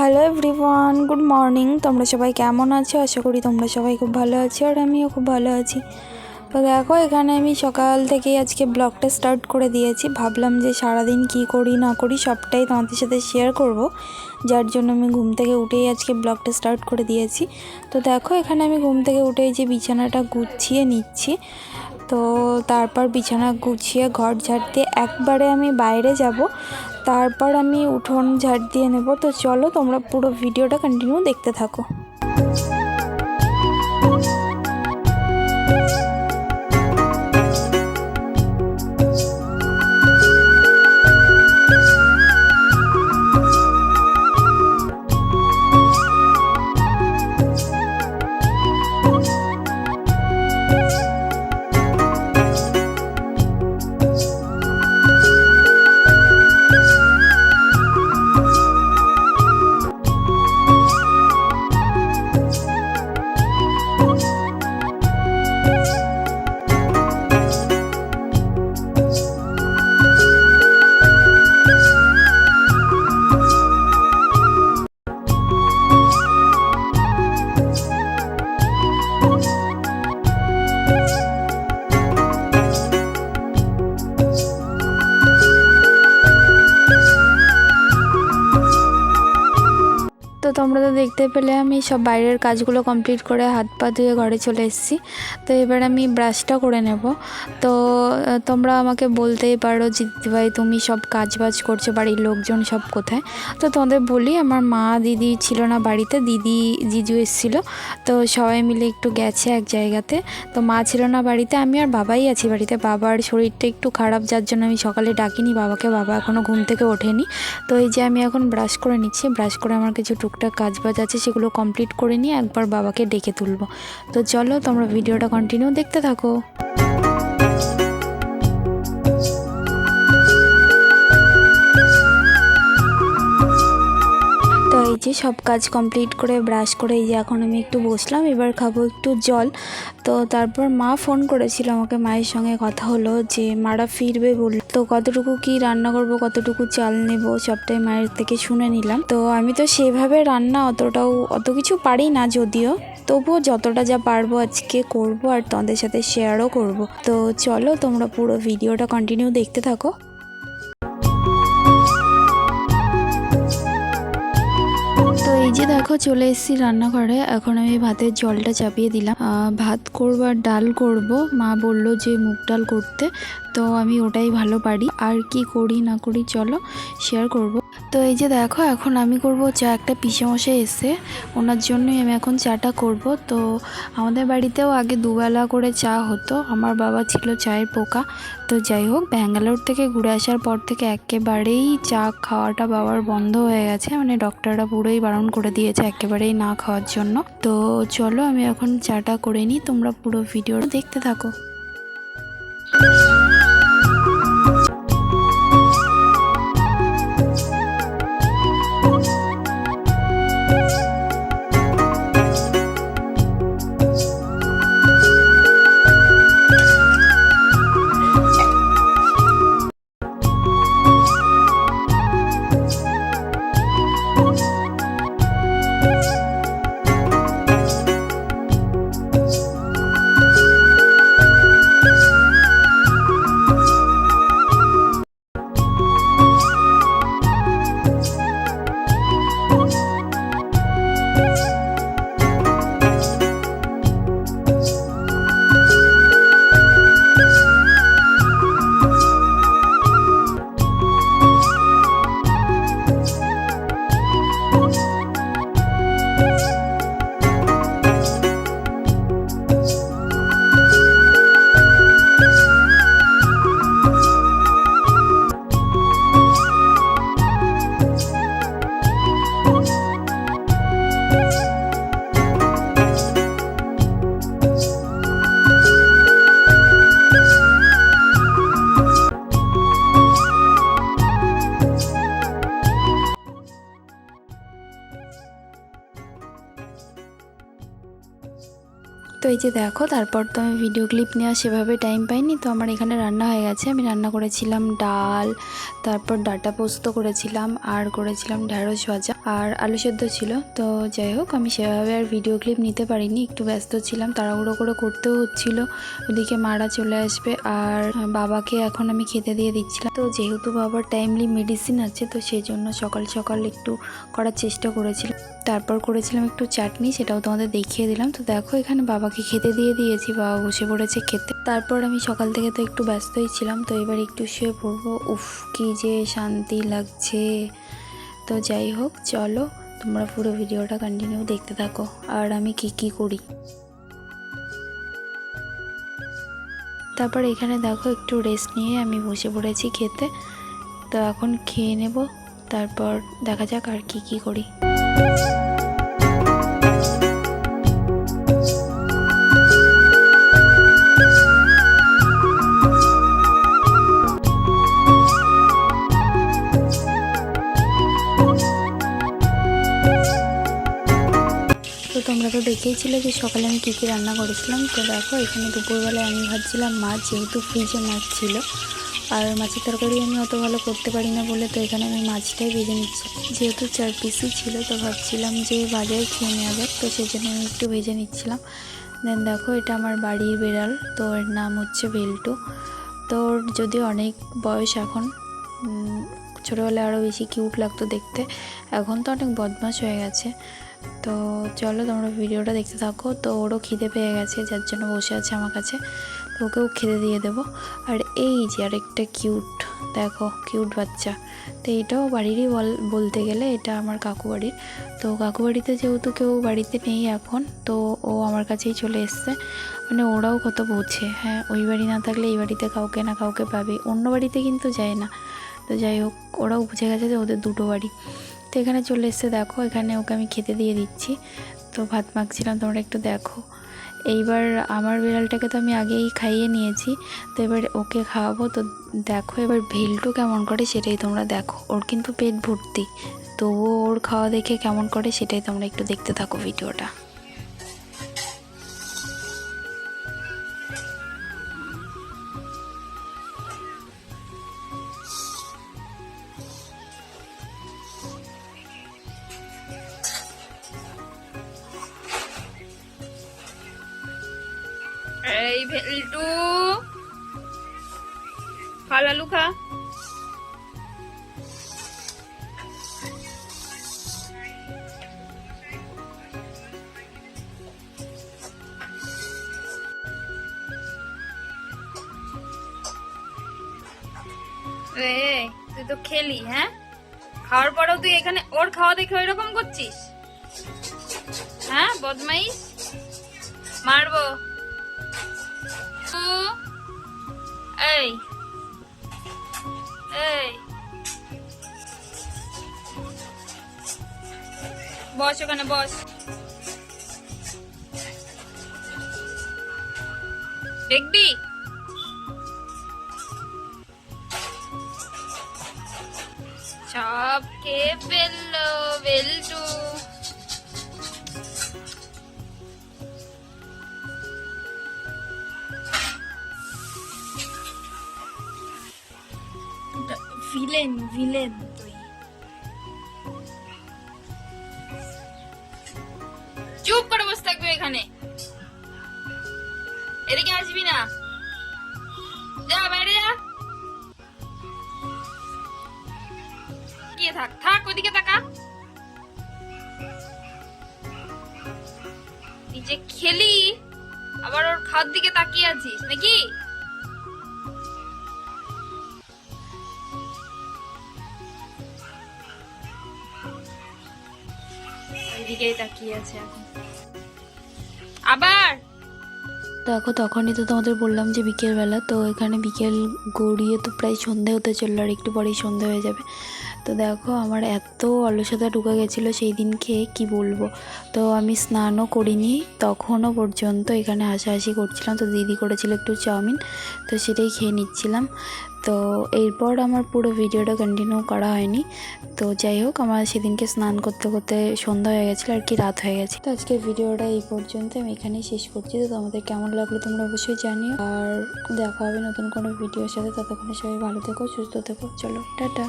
Hello everyone good morning তোমরা সবাই কেমন আছো? আশা করি তোমরা সবাই খুব ভালো আছো আর আমিও খুব ভালো আছি। তো দেখো, এখানে আমি সকাল থেকেই আজকে ব্লগটা স্টার্ট করে দিয়েছি। ভাবলাম যে সারাদিন কি করি, না করি, সবটাই তোমাদের সাথে শেয়ার করব। যার জন্য আমি ঘুম থেকে উঠেই আজকে ব্লগটা স্টার্ট করে দিয়েছি। তো দেখো, এখানে আমি ঘুম থেকে উঠেই যে বিছানাটা গুছিয়ে নিচ্ছি, তো তারপর বিছানা গুছিয়ে ঘর ঝাড় দিয়ে একবারে আমি বাইরে যাব। তারপর আমি উঠোন ঝাড় দিয়ে নেব। তো চলো তোমরা পুরো ভিডিওটা কন্টিনিউ দেখতে থাকো। দেখতে পেলে আমি সব বাইরের কাজগুলো কমপ্লিট করে হাত পা ধুয়ে ঘরে চলে এসেছি। তো এবার আমি ব্রাশটা করে নেব। তো তোমরা আমাকে বলতেই পারো যে ভাই, তুমি সব কাজ বাজ করছ, বাড়ির লোকজন সব কোথায়? তো তোমাদের বলি, আমার মা দিদি ছিল না বাড়িতে, দিদি, জিজু এসেছিল। তো সবাই মিলে একটু গেছে এক জায়গাতে। তো মা ছিল না বাড়িতে, আমি আর বাবাই আছি বাড়িতে। বাবার শরীরটা একটু খারাপ, যার জন্য আমি সকালে ডাকিনি, বাবাকে। বাবা এখনও ঘুম থেকে ওঠেনি। তো এই যে আমি এখন ব্রাশ করে নিচ্ছি, ব্রাশ করে আমার কিছু টুকটাক কাজ বাজ আছে সেগুলো কমপ্লিট করে নিয়ে একবার বাবাকে ডেকে তুলবো। তো চলো তোমরা ভিডিওটা কন্টিনিউ দেখতে থাকো। যে সব কাজ কমপ্লিট করে ব্রাশ করে এই যে এখন আমি একটু বসলাম, এবার খাব একটু জল। তো তারপর মা ফোন করেছিল আমাকে, মায়ের সঙ্গে কথা হলো যে মারা ফিরবে বলল। তো কতটুকু কি রান্না করব, কতটুকু চাল নেব, সবটাই মায়ের থেকে শুনে নিলাম। তো আমি তো সেভাবে রান্না অতটাও, অত কিছু পারি না যদিও, তবুও যতটা যা পারব আজকে করব আর তোমাদের সাথে শেয়ারও করব। তো চলো তোমরা পুরো ভিডিওটা কন্টিনিউ দেখতে থাকো। এই যে দেখো চলে এসেছি রান্নাঘরে। এখন আমি ভাতের জলটা চাপিয়ে দিলাম। ভাত করব আর ডাল করব। মা বলল যে মুগ ডাল করতে। তো আমি ওটাই ভালো পারি। আর কি করি না করি চলো শেয়ার করব। তো এই যে দেখো, এখন আমি করব চা। একটা পিসে পিসেমশাই এসে ওনার জন্যই আমি এখন চাটা করব। তো আমাদের বাড়িতেও আগে দুবেলা করে চা হতো, আমার বাবা ছিল চায়ের পোকা। তো যাই হোক, ব্যাঙ্গালোর থেকে ঘুরে আসার পর থেকে একেবারেই চা খাওয়াটা বাবার বন্ধ হয়ে গেছে। মানে ডক্টররা পুরোই বারণ করে দিয়েছে একেবারেই না খাওয়ার জন্য। তো চলো, আমি এখন চাটা করে নিই, তোমরা পুরো ভিডিওটা দেখতে থাকো। এই যে দেখো, তারপর তো আমি ভিডিও ক্লিপ নেওয়া সেভাবে টাইম পাইনি, তো আমার এখানে রান্না হয়ে গেছে। আমি রান্না করেছিলাম ডাল, তারপর ডাটা পোস্ত করেছিলাম, আর করেছিলাম ঢ্যাঁড়স ভাজা, আর আলু সেদ্ধ ছিল। তো যাই হোক, আমি সেভাবে আর ভিডিও ক্লিপ নিতে পারিনি, একটু ব্যস্ত ছিলাম, তাড়াহুড়ো করে করতেও হচ্ছিল। ওদিকে মারা চলে আসবে, আর বাবাকে এখন আমি খেতে দিয়ে দিচ্ছিলাম। তো যেহেতু বাবার টাইমলি মেডিসিন আছে, তো সেই জন্য সকাল সকাল একটু করার চেষ্টা করেছিলাম। তারপর করেছিলাম একটু চাটনি, সেটাও তোমাদের দেখিয়ে দিলাম। তো দেখো, এখানে বাবাকে খেতে দিয়ে দিয়েছি, বাবা বসে পড়েছে খেতে। তারপর আমি সকাল থেকে তো একটু ব্যস্তই ছিলাম, তো এবার একটু শুয়ে পড়ব। উফ, কি যে শান্তি লাগছে। তো যাই হোক, চলো তোমরা পুরো ভিডিওটা কন্টিনিউ দেখতে থাকো। আর আমি কি কি করি। তারপর এখানে দেখো, একটু রেস্ট নিয়ে আমি বসে পড়েছি খেতে। তো এখন খেয়ে নেব, তারপর দেখা যাক আর কি কি করি। তো দেখেইছিলে যে সকালে আমি কী কী রান্না করেছিলাম। তো দেখো, এখানে দুপুরবেলায় আমি ভাবছিলাম মাছ, যেহেতু ফ্রিজে মাছ ছিল। আর মাছের তরকারি আমি অত ভালো করতে পারি না বলে তো এখানে আমি মাছটাই ভেজে নিচ্ছি। যেহেতু চার পিসই ছিল, তো ভাবছিলাম যে বাজারে খেয়ে নেওয়া যাক। তো সেই জন্য আমি একটু ভেজে নিচ্ছিলাম। দেন দেখো, এটা আমার বাড়ির বেড়াল। তো এর নাম হচ্ছে বেল্টু। তো ওর যদিও অনেক বয়স এখন ছোটোবেলায় আরও বেশি কিউট লাগতো দেখতে। এখন তো অনেক বদমাশ হয়ে গেছে। তো চলো তোমরা ভিডিওটা দেখতে থাকো। তো ওরও খিদে পেয়ে গেছে, যার জন্য বসে আছে আমার কাছে। তো ওকেও খেতে দিয়ে দেবো। আর এই যে আরেকটা কিউট, দেখো, কিউট বাচ্চা। তো এটাও বাড়িরই বল, বলতে গেলে এটা আমার কাকু বাড়ির। তো কাকু বাড়িতে যেহেতু কেউ বাড়িতে নেই এখন, তো ও আমার কাছেই চলে এসছে। মানে ওরাও কত বোঝে হ্যাঁ ওই বাড়ি না থাকলে এই বাড়িতে কাউকে না কাউকে পাবে। অন্য বাড়িতে কিন্তু যায় না। তো যাই হোক, ওরাও বুঝে গেছে যে ওদের দুটো বাড়ি। তো এখানে চলে এসছে, দেখো, এখানে ওকে আমি খেতে দিয়ে দিচ্ছি। তো ভাত মাখছিলাম, তোমরা একটু দেখো। এইবার আমার বিড়ালটাকে তো আমি আগেই খাইয়ে নিয়েছি, তো এবার ওকে খাওয়াবো। তো দেখো এবার ভেলটু কেমন করে, সেটাই তোমরা দেখো। ওর কিন্তু পেট ভর্তি, তবুও ওর খাওয়া দেখে কেমন করে, সেটাই তোমরা একটু দেখতে থাকো ভিডিওটা। এই ভেলটু খা লালু খা রে তুই তো খেলি হ্যাঁ খাওয়ার পরেও তুই এখানে ওর খাওয়া দেখে ওই রকম করছিস? হ্যাঁ বদমাইশ? মারবো। এই এই বস ওখানে বস দেখবি? সব খেয়ে ফেলল বেলটু। ভিলেন ভিলেন চুপ করে বসে থাকবে এখানে। এদিকে আসবি না। যা বাইরে যা। গিয়ে থাক থাক, ওদিকে তাকা। নিজে খেলি, আবার ওর খাওয়ার দিকে তাকিয়ে আছিস, নাকি? ওইদিকেই তাকিয়ে আছে এখন। আবার! দেখো, তখনই তো তোমাদের বললাম যে বিকেলবেলা, তো এখানে বিকেল গড়িয়ে তো প্রায় সন্ধে হতে চলল, আর একটু পরেই সন্ধে হয়ে যাবে। তো দেখো, আমার এত অলসতা ঢুকে গেছিল সেই দিন খেয়ে, কি বলব? তো আমি স্নানও করিনি, তখনও পর্যন্ত এখানে হাসাহাসি করছিলাম। তো দিদি করেছিল একটু চাউমিন, তো সেটাই খেয়ে নিচ্ছিলাম। তো এরপর আমার পুরো ভিডিওটা কন্টিনিউ করা হয়নি। তো যাই হোক, আমার সেদিনকে স্নান করতে করতে সন্ধ্যা হয়ে গেছিল, আর কি রাত হয়ে গেছে। তো আজকের ভিডিওটা এই পর্যন্ত, আমি এখানেই শেষ করছি। তো তোমাদের কেমন লাগল তোমরা অবশ্যই জানিও। আর দেখা হবে নতুন কোনো ভিডিওর সাথে। ততক্ষণে সবাই ভালো থেকো, সুস্থ থেকো। চলো, টাটা।